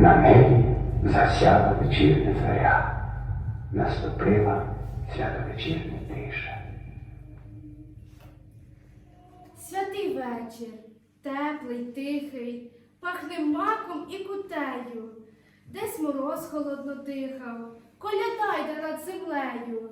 На небі засяла вечірня заря, наступила святовечірня тиша. Святий вечір, теплий, тихий, пахне маком і кутею. Десь мороз холодно дихав, коляда йде над землею.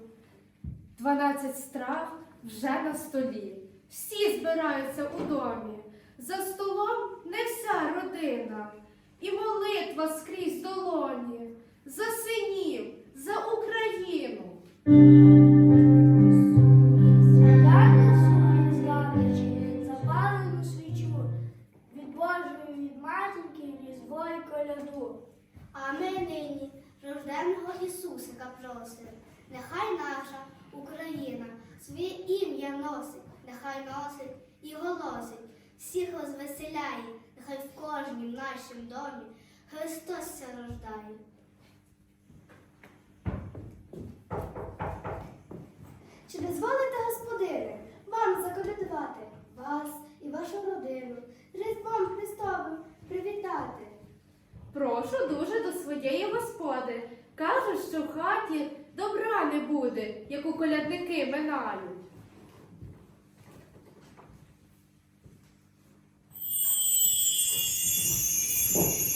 Дванадцять страв вже на столі. Всі збираються у домі. За столом не вся родина. І молитва скрізь долоні. За синів, за Україну. А ми нині рожденого Ісусика просимо. Нехай наша Україна своє ім'я носить, нехай носить і голосить, всіх розвеселяє, нехай в кожнім нашім домі Христос рождає. Чи дозволите, господине, вам заколядувати вас і вашу родину Різдвом Христовим привітати? Прошу дуже до своєї господи. Кажуть, що в хаті добра не буде, як у колядники минають. Oh.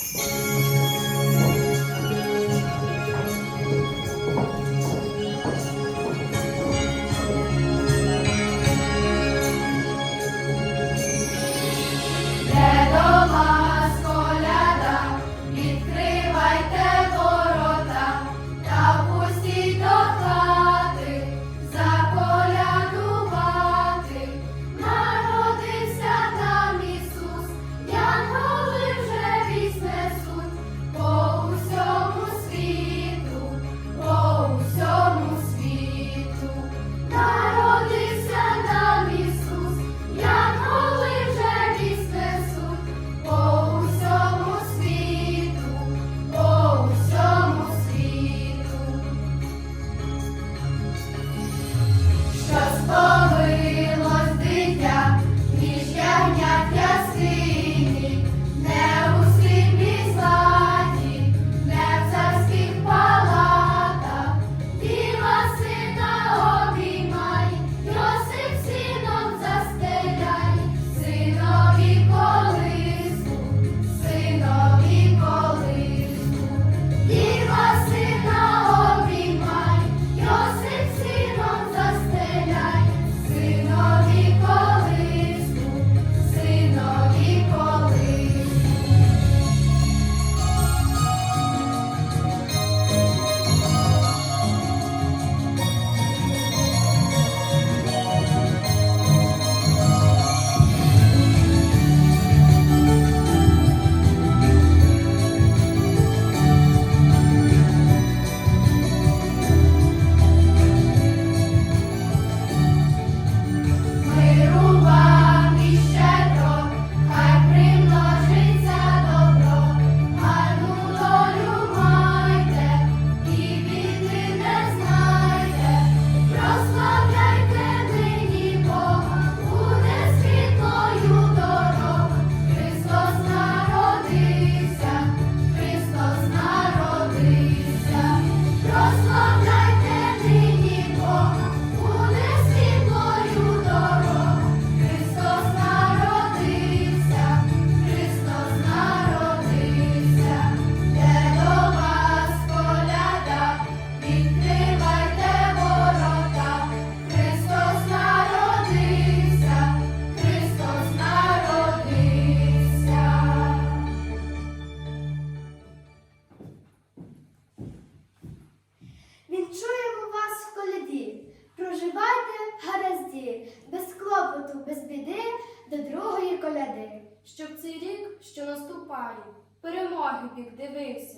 Гаразді, без клопоту, без біди до другої коляди. Щоб цей рік, що наступає, перемоги бік дивився.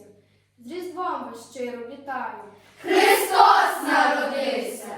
З Різдвом вас щиро вітаю. Христос народився!